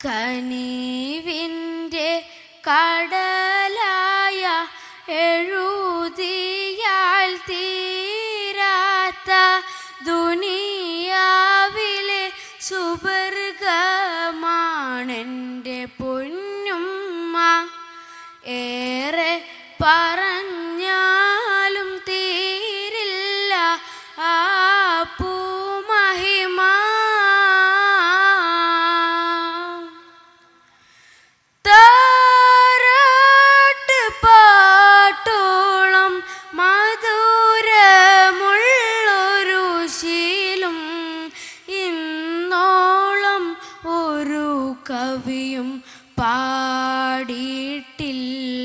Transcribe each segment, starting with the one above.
കനിവിന്റെ കടലായ എഴുതിയാൽ തീരാത്ത ദുനിയാവിലെ സുബർഗമാണെന്റെ പൊന്നുമ്മ. ഏറെ പറഞ്ഞാലും തീരില്ല ആ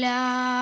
No.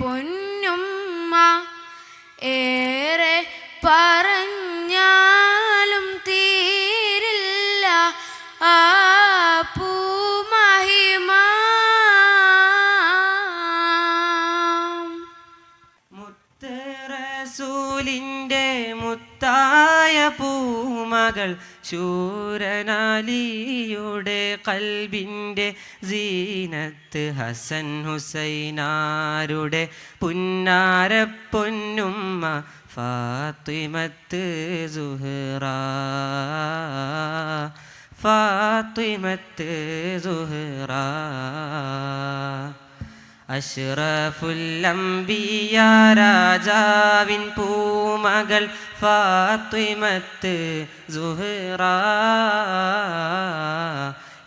പൊന്നുമ്മ ഏറെ പറഞ്ഞാലും തീരില്ല. ആ പൂമഹിമ മുത്തറസൂലിന്റെ മുത്തായ പൂമകൾ ശൂരനാലിയുടെ കൽബിന്റെ സീനത്ത് ഹസൻ ഹുസൈനാരുടെ പുന്നാര പൊന്നുമ്മ ഫാത്തിമത്ത് സുഹറ. ഫാത്തിമത്ത് സുഹറ. അഷ്റഫുല്ലംബിയ രാജാവിൻ പൂമകൾ ഫാത്തിമത്ത് സുഹറ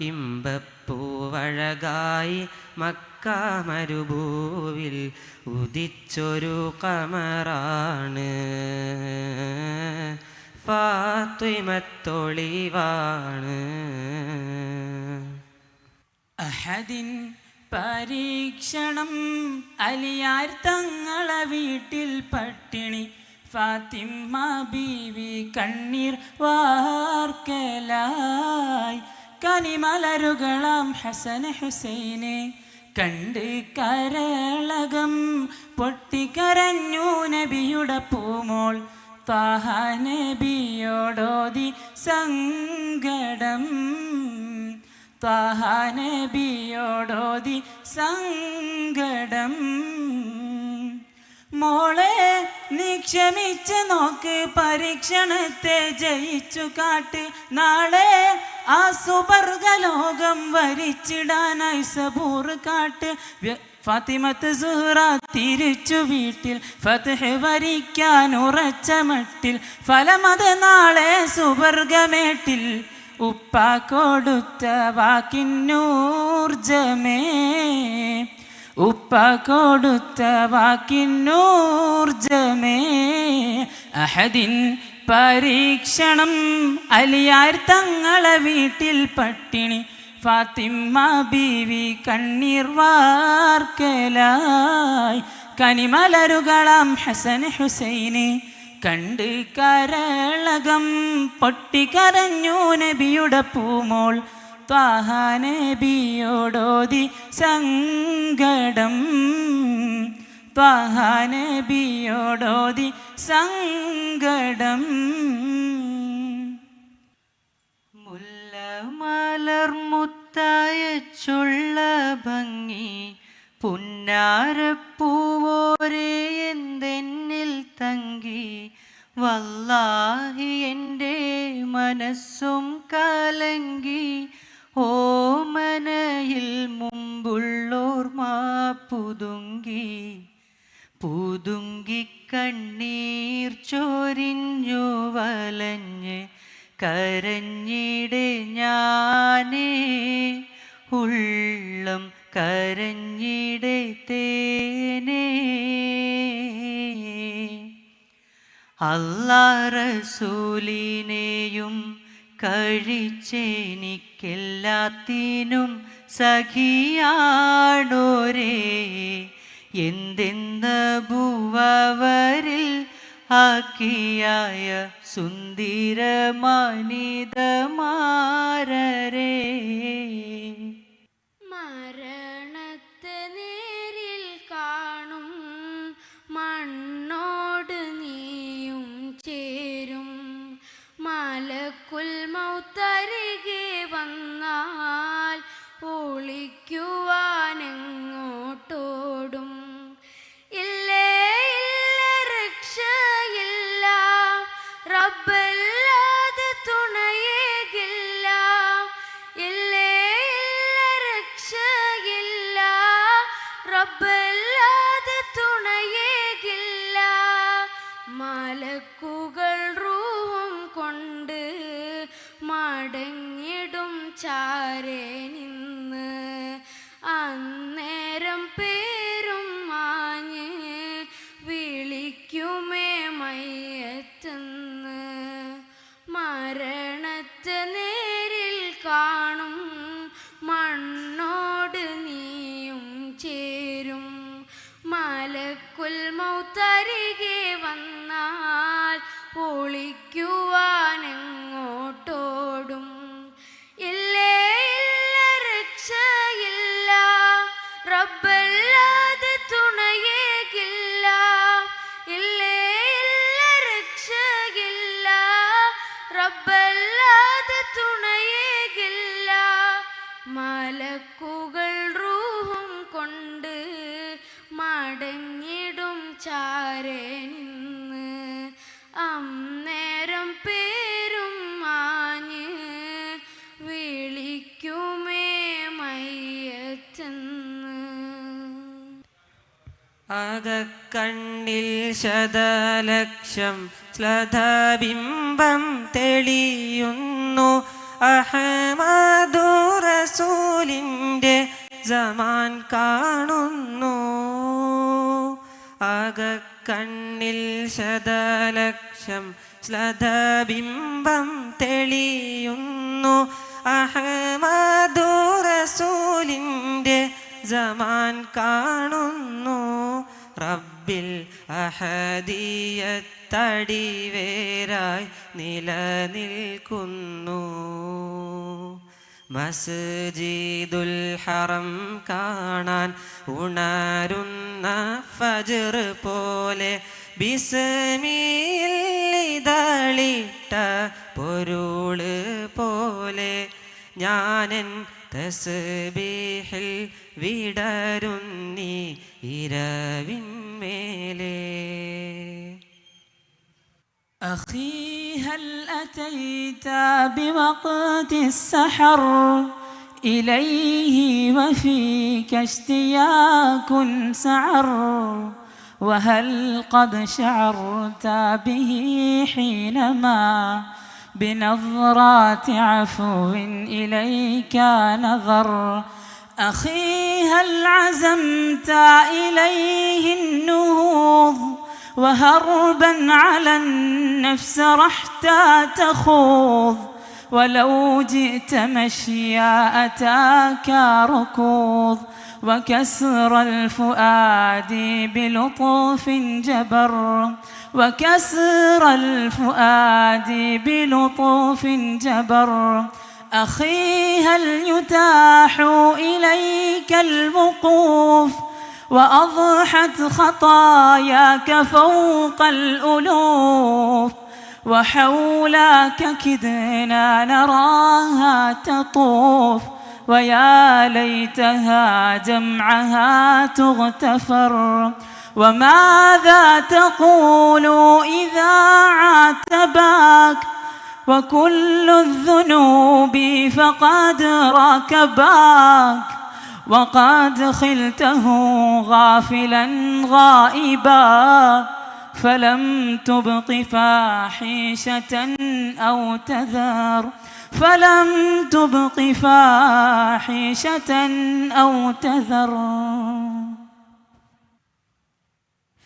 ഇമ്പപ്പൂവഴകായി മക്ക മരുഭൂവിൽ ഉദിച്ചൊരു കമറാണ്. ഫാത്തിമത്തൊളിവാണ്. അഹദിൻ പരീക്ഷണം അലിയാർ തങ്ങളെ വീട്ടിൽ പട്ടിണി. ഫാത്തിമ ബീവി കണ്ണീർ വാർക്കലായി. കനിമലരുകളാം ഹസൻ ഹുസൈനെ കണ്ട് കരളകം പൊട്ടിക്കരഞ്ഞു നബിയുടെ പൂമോൾ. താഹ നബിയോടോതി സങ്കടം ത്വാഹാനബിയോടോതി സങ്കടം. മോളെ നിക്ഷമിച്ച് നോക്ക് പരീക്ഷണത്തെ ജയിച്ചു കാട്ട്. നാളെ ആ സുവർഗലോകം വരിച്ചിടാനായി സബൂർ കാട്ട്. ഫാത്തിമത്ത് സുഹറ തിരിച്ചു വീട്ടിൽ ഫതഹ് വരിക്കാൻ ഉറച്ച മട്ടിൽ. ഫലമത് നാളെ സുവർഗമേട്ടിൽ. ഉപ്പ കൊടുത്ത വാക്കിന്നൂർജമേ ഉപ്പ കൊടുത്ത വാക്കിന്നൂർജമേ അഹദിൻ പരീക്ഷണം അലിയാർ തങ്ങളെ വീട്ടിൽ പട്ടിണി. ഫാത്തിമ്മ ബീവി കണ്ണീർ വാർക്കലായി. കനിമലരുകളാം ഹസൻ ഹുസൈനെ കണ്ട് കരളകം പൊട്ടിക്കരഞ്ഞു നബിയുടെ പൂമോൾ. ത്വാഹ നബിയോടോതി സങ്കടം. ത്വാഹ നബിയോടോതി സങ്കടം. പുതുങ്കി കണ്ണീർ ചോരിഞ്ഞു വലഞ്ഞ് കരഞ്ഞിടെ ഞാനേ. ഉള്ളം കരഞ്ഞിടെ തേനേ. അല്ലാറസൂലിനെയും കഴിച്ചെനിക്കെല്ലാത്തിനും സഖിയാണോരേ. എന്തെന്ന ഭൂവരിൽ ആക്കിയായ സുന്ദരമാനിതമാരരേ. ചാരേ മലക്കുകൾ റൂഹും കൊണ്ട് മടങ്ങിടും ചാരേ നിന്ന്. അന്നേരം പേരും മാഞ്ഞ് വിളിക്കുമേ മയ്യത്തെന്ന് അകക്കണ്ണിൽ ശതലക്ഷം ശ്ലഥബിംബം തെളിയുന്നു. അഹമ്മദു റസൂലിന്റെ ജമാൻ കാണുന്നു. അകക്കണ്ണിൽ ശതലക്ഷം ശ്ലതബിംബം തെളിയുന്നു. അഹമദു റസൂലിന്റെ ജമാൻ കാണുന്നു. റബ്ബിൽ അഹദീയത്തടിവേരായി നിലനിൽക്കുന്നു. മസ്ജിദുൽ ഹറം കാണാൻ ഉണരുന്ന ഫജർ പോലെ ബിസ്മില്ലിതളിട്ട പൊരുൾ പോലെ ഞാനൻ തസ്ബീഹിൽ വിടരുന്നി الميل أخي هل أتيت بوقت السحر؟ إليه وفيك اشتياك سعر. وهل قد شعرت به حينما بنظرات عفو إليك نظر؟ أخي هل عزمت إليه النهوض وهربا على النفس رحت تخوض ولو جئت مشيا أتاك ركوض وكسر الفؤاد بلطف جبر وكسر الفؤاد بلطف جبر أخي هل يتاح إليك الوقوف وأضحت خطاياك فوق الألوف وحولك كدنا نراها تطوف ويا ليتها جمعها تغتفر وماذا تقول إذا عاتبك وكل الذنوب فقد ركباك وقد خلته غافلا غائبا فلم تبق فاحشة أو تذر فلم تبق فاحشة أو تذر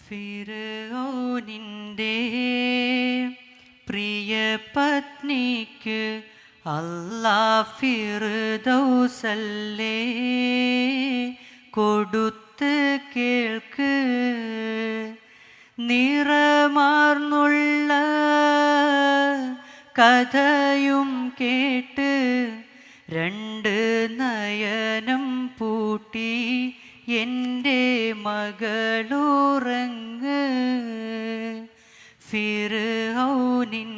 فرعون പ്രിയ പത്നിക്ക് അല്ലാ ഫിർദൗസല്ലേ? കൊടുത്ത് കേൾക്ക്. നിറമാർന്നുള്ള കഥയും കേട്ട് രണ്ട് നയനം പൂട്ടി എന്റെ മകളുറങ്ങ്. ഫിർഔനിന്റെ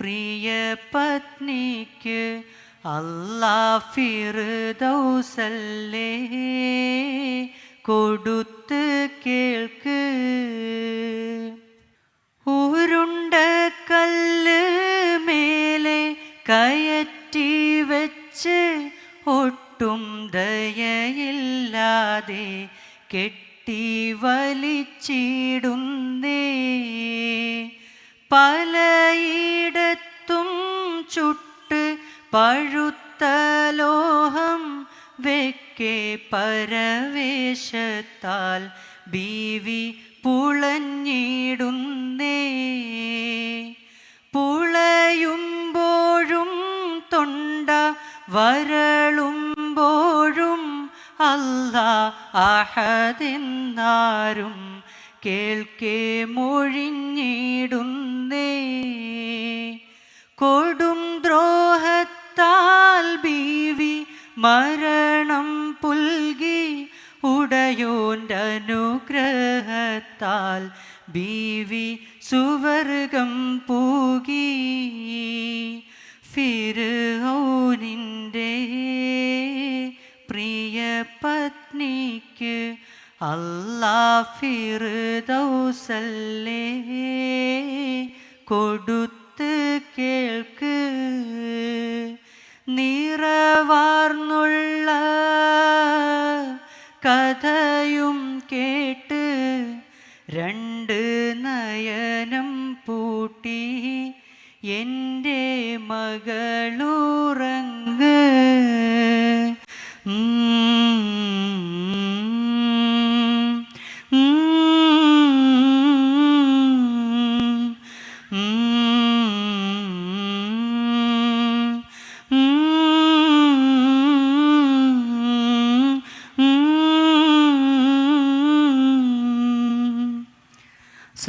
പ്രിയ പത്നിക്ക് അല്ലാ ഫിർദൗസല്ലേ കൊടുത്ത് കേൾക്ക് ഉരുണ്ട കല്ല് മേലെ കയറ്റി വെച്ച് ഒട്ടും ദയയില്ലാതെ കെട്ടി വലിച്ചിടുന്നേ. പലയിടത്തും ചുട്ട് പഴുത്ത ലോഹം വെക്കെ പരവേശത്താൽ ബീവി പുളഞ്ഞിടുന്നേ അഹതെന്നാരും കേൾക്കേ മൊഴിഞ്ഞിടുന്നേ. കൊടും ദ്രോഹത്താൽ ബീവി മരണം പുൽകി ഉടയോന്റെ അനുഗ്രഹത്താൽ ബീവി സുവർഗം പൂകി. ഫിർഔനിന്റെ പ്രിയ പത്നിക്ക് അല്ലാ ഫിർദൗസല്ലേ കൊടുത്ത് കേൾക്ക്. നിറവാർന്നുള്ള കഥയും കേട്ട് രണ്ട് നയനം പൂട്ടി എന്റെ മകളുറങ്ങ്